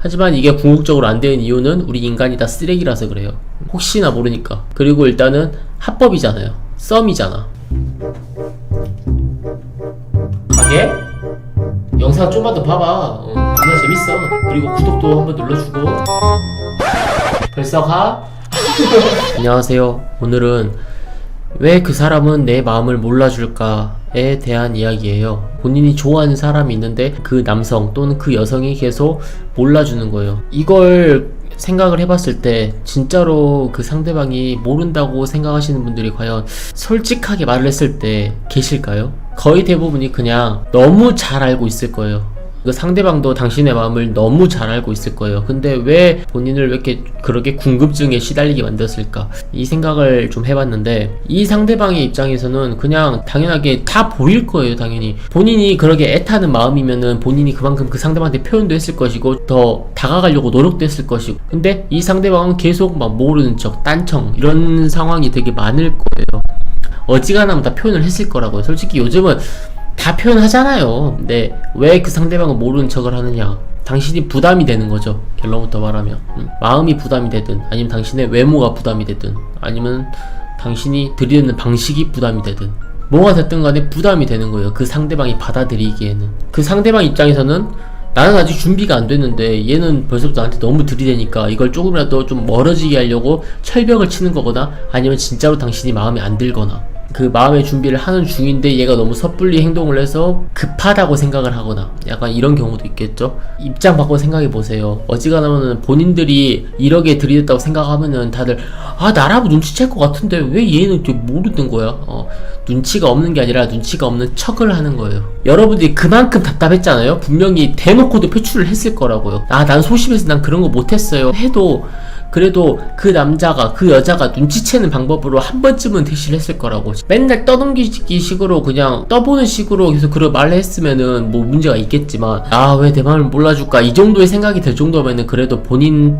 하지만 이게 궁극적으로 안 되는 이유는 우리 인간이 다 쓰레기라서 그래요. 혹시나 모르니까. 그리고 일단은 합법이잖아요. 썸이잖아. 가게? 영상 좀만 더 봐봐. 어, 존나 재밌어. 그리고 구독도 한번 눌러주고. 벌써 가? 안녕하세요. 오늘은 왜 그 사람은 내 마음을 몰라줄까 에 대한 이야기예요. 본인이 좋아하는 사람이 있는데 그 남성 또는 그 여성이 계속 몰라주는 거예요. 이걸 생각을 해봤을 때 진짜로 그 상대방이 모른다고 생각하시는 분들이 과연 솔직하게 말을 했을 때 계실까요? 거의 대부분이 그냥 너무 잘 알고 있을 거예요. 그 상대방도 당신의 마음을 너무 잘 알고 있을 거예요. 근데 왜 본인을 왜 이렇게 그렇게 궁금증에 시달리게 만들었을까? 이 생각을 좀 해봤는데 이 상대방의 입장에서는 그냥 당연하게 다 보일 거예요. 당연히 본인이 그렇게 애타는 마음이면은 본인이 그만큼 그 상대방한테 표현도 했을 것이고 더 다가가려고 노력도 했을 것이고 근데 이 상대방은 계속 막 모르는 척 딴청 이런 상황이 되게 많을 거예요. 어지간하면 다 표현을 했을 거라고요. 솔직히 요즘은 다 표현하잖아요. 근데 왜 그 상대방은 모르는 척을 하느냐? 당신이 부담이 되는 거죠. 결론부터 말하면 음, 마음이 부담이 되든 아니면 당신의 외모가 부담이 되든 아니면 당신이 들이대는 방식이 부담이 되든 뭐가 됐든 간에 부담이 되는 거예요. 그 상대방이 받아들이기에는 그 상대방 입장에서는 나는 아직 준비가 안 됐는데 얘는 벌써부터 나한테 너무 들이대니까 이걸 조금이라도 좀 멀어지게 하려고 철벽을 치는 거거나 아니면 진짜로 당신이 마음에 안 들거나 그 마음의 준비를 하는 중인데 얘가 너무 섣불리 행동을 해서 급하다고 생각을 하거나 약간 이런 경우도 있겠죠? 입장 바꿔 생각해 보세요. 어지간하면은 본인들이 이렇게 들이댔다고 생각하면은 다들 아 나라고 눈치챌 것 같은데 왜 얘는 좀 모르는 거야? 어, 눈치가 없는 게 아니라 눈치가 없는 척을 하는 거예요. 여러분들이 그만큼 답답했잖아요? 분명히 대놓고도 표출을 했을 거라고요. 아 난 소심해서 난 그런 거 못했어요. 해도 그래도 그 남자가 그 여자가 눈치채는 방법으로 한 번쯤은 대시를 했을 거라고. 맨날 떠넘기기 식으로 그냥 떠보는 식으로 계속 그런 말을 했으면은 뭐 문제가 있겠지만 아 왜 내 마음을 몰라줄까? 이 정도의 생각이 들 정도면은 그래도 본인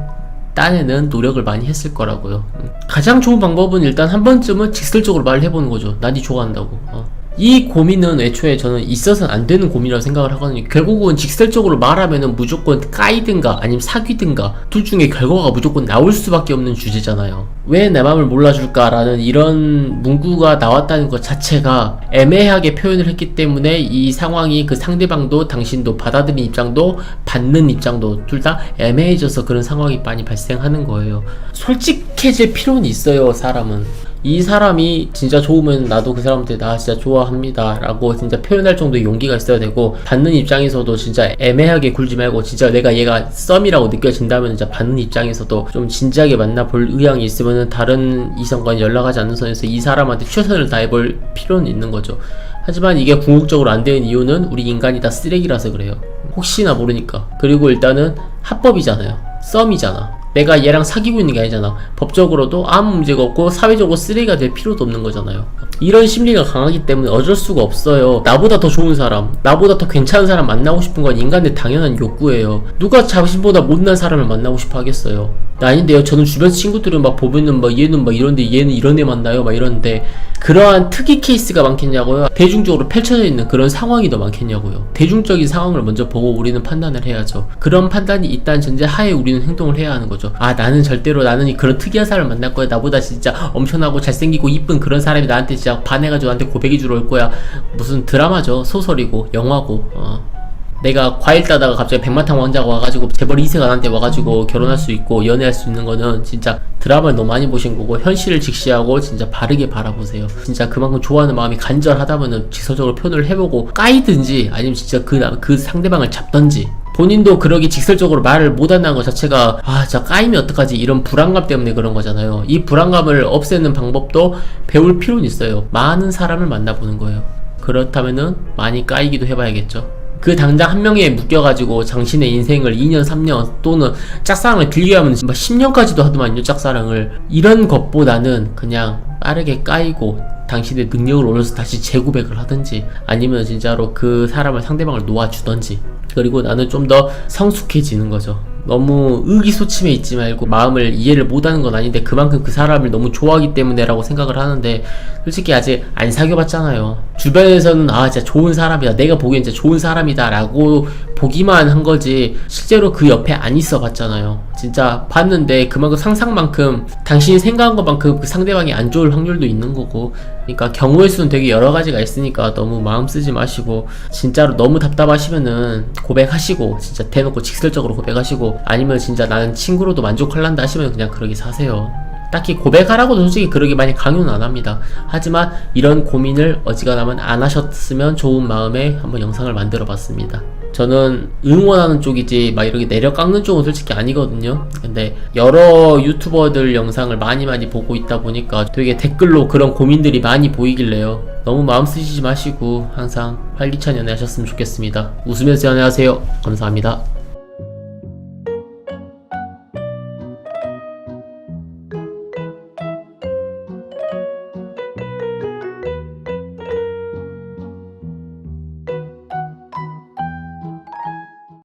딴에는 노력을 많이 했을 거라고요. 음. 가장 좋은 방법은 일단 한 번쯤은 직설적으로 말을 해보는 거죠. 난이 좋아한다고. 어. 이 고민은 애초에 저는 있어서는 안 되는 고민이라고 생각을 하거든요. 결국은 직설적으로 말하면은 무조건 까이든가 아니면 사귀든가 둘 중에 결과가 무조건 나올 수밖에 없는 주제잖아요. 왜 내 마음을 몰라줄까라는 이런 문구가 나왔다는 것 자체가 애매하게 표현을 했기 때문에 이 상황이 그 상대방도 당신도 받아들인 입장도 받는 입장도 둘 다 애매해져서 그런 상황이 많이 발생하는 거예요. 솔직해질 필요는 있어요, 사람은. 이 사람이 진짜 좋으면 나도 그 사람한테 나 진짜 좋아합니다 라고 진짜 표현할 정도의 용기가 있어야 되고 받는 입장에서도 진짜 애매하게 굴지 말고 진짜 내가 얘가 썸이라고 느껴진다면 진짜 받는 입장에서도 좀 진지하게 만나볼 의향이 있으면 다른 이성과 연락하지 않는 선에서 이 사람한테 최선을 다해볼 필요는 있는 거죠. 하지만 이게 궁극적으로 안 되는 이유는 우리 인간이 다 쓰레기라서 그래요. 혹시나 모르니까. 그리고 일단은 합법이잖아요. 썸이잖아 내가 얘랑 사귀고 있는 게 아니잖아. 법적으로도 아무 문제가 없고 사회적으로 쓰레기가 될 필요도 없는 거잖아요. 이런 심리가 강하기 때문에 어쩔 수가 없어요. 나보다 더 좋은 사람, 나보다 더 괜찮은 사람 만나고 싶은 건 인간의 당연한 욕구예요. 누가 자신보다 못난 사람을 만나고 싶어 하겠어요. 나 아닌데요. 저는 주변 친구들은 막 보면은 막 얘는 막 이런데 얘는 이런 애 만나요. 막 이러는데 그러한 특이 케이스가 많겠냐고요. 대중적으로 펼쳐져 있는 그런 상황이 더 많겠냐고요. 대중적인 상황을 먼저 보고 우리는 판단을 해야죠. 그런 판단이 있다는 전제 하에 우리는 행동을 해야 하는 거죠. 아 나는 절대로 나는 그런 특이한 사람을 만날 거야. 나보다 진짜 엄청나고 잘생기고 이쁜 그런 사람이 나한테 진짜 반해가지고 나한테 고백이 주러 올 거야. 무슨 드라마죠. 소설이고 영화고. 어. 내가 과일 따다가 갑자기 백마탄 왕자가 와가지고 재벌 2세가 나한테 와가지고 결혼할 수 있고 연애할 수 있는 거는 진짜 드라마를 너무 많이 보신 거고 현실을 직시하고 진짜 바르게 바라보세요. 진짜 그만큼 좋아하는 마음이 간절하다면은 직설적으로 표현을 해보고 까이든지 아니면 진짜 그, 나- 그 상대방을 잡던지 본인도 그러기 직설적으로 말을 못 한다는 것 자체가 아 진짜 까이면 어떡하지 이런 불안감 때문에 그런 거잖아요. 이 불안감을 없애는 방법도 배울 필요는 있어요. 많은 사람을 만나보는 거예요. 그렇다면은 많이 까이기도 해봐야겠죠. 그 당장 한 명에 묶여가지고 당신의 인생을 2년, 3년 또는 짝사랑을 길게 하면 막 10년까지도 하더만요, 짝사랑을. 이런 것보다는 그냥 빠르게 까이고 당신의 능력을 올려서 다시 재고백을 하든지 아니면 진짜로 그 사람을 상대방을 놓아주던지 그리고 나는 좀 더 성숙해지는 거죠. 너무 의기소침해 있지 말고 마음을 이해를 못하는 건 아닌데 그만큼 그 사람을 너무 좋아하기 때문에라고 생각을 하는데 솔직히 아직 안 사귀어봤잖아요. 주변에서는 아 진짜 좋은 사람이다. 내가 보기엔 진짜 좋은 사람이다 라고 보기만 한 거지 실제로 그 옆에 안 있어봤잖아요. 진짜 봤는데 그만큼 상상만큼 당신이 생각한 것만큼 그 상대방이 안 좋을 확률도 있는 거고 그러니까 경우의 수는 되게 여러 가지가 있으니까 너무 마음 쓰지 마시고 진짜로 너무 답답하시면은 고백하시고 진짜 대놓고 직설적으로 고백하시고 아니면 진짜 나는 친구로도 만족할란다 하시면 그냥 그러기 사세요. 딱히 고백하라고도 솔직히 그러게 많이 강요는 안 합니다. 하지만 이런 고민을 어지간하면 안 하셨으면 좋은 마음에 한번 영상을 만들어 봤습니다. 저는 응원하는 쪽이지 막 이렇게 내려 깎는 쪽은 솔직히 아니거든요. 근데 여러 유튜버들 영상을 많이 많이 보고 있다 보니까 되게 댓글로 그런 고민들이 많이 보이길래요. 너무 마음 쓰시지 마시고 항상 활기찬 연애 하셨으면 좋겠습니다. 웃으면서 연애하세요. 감사합니다.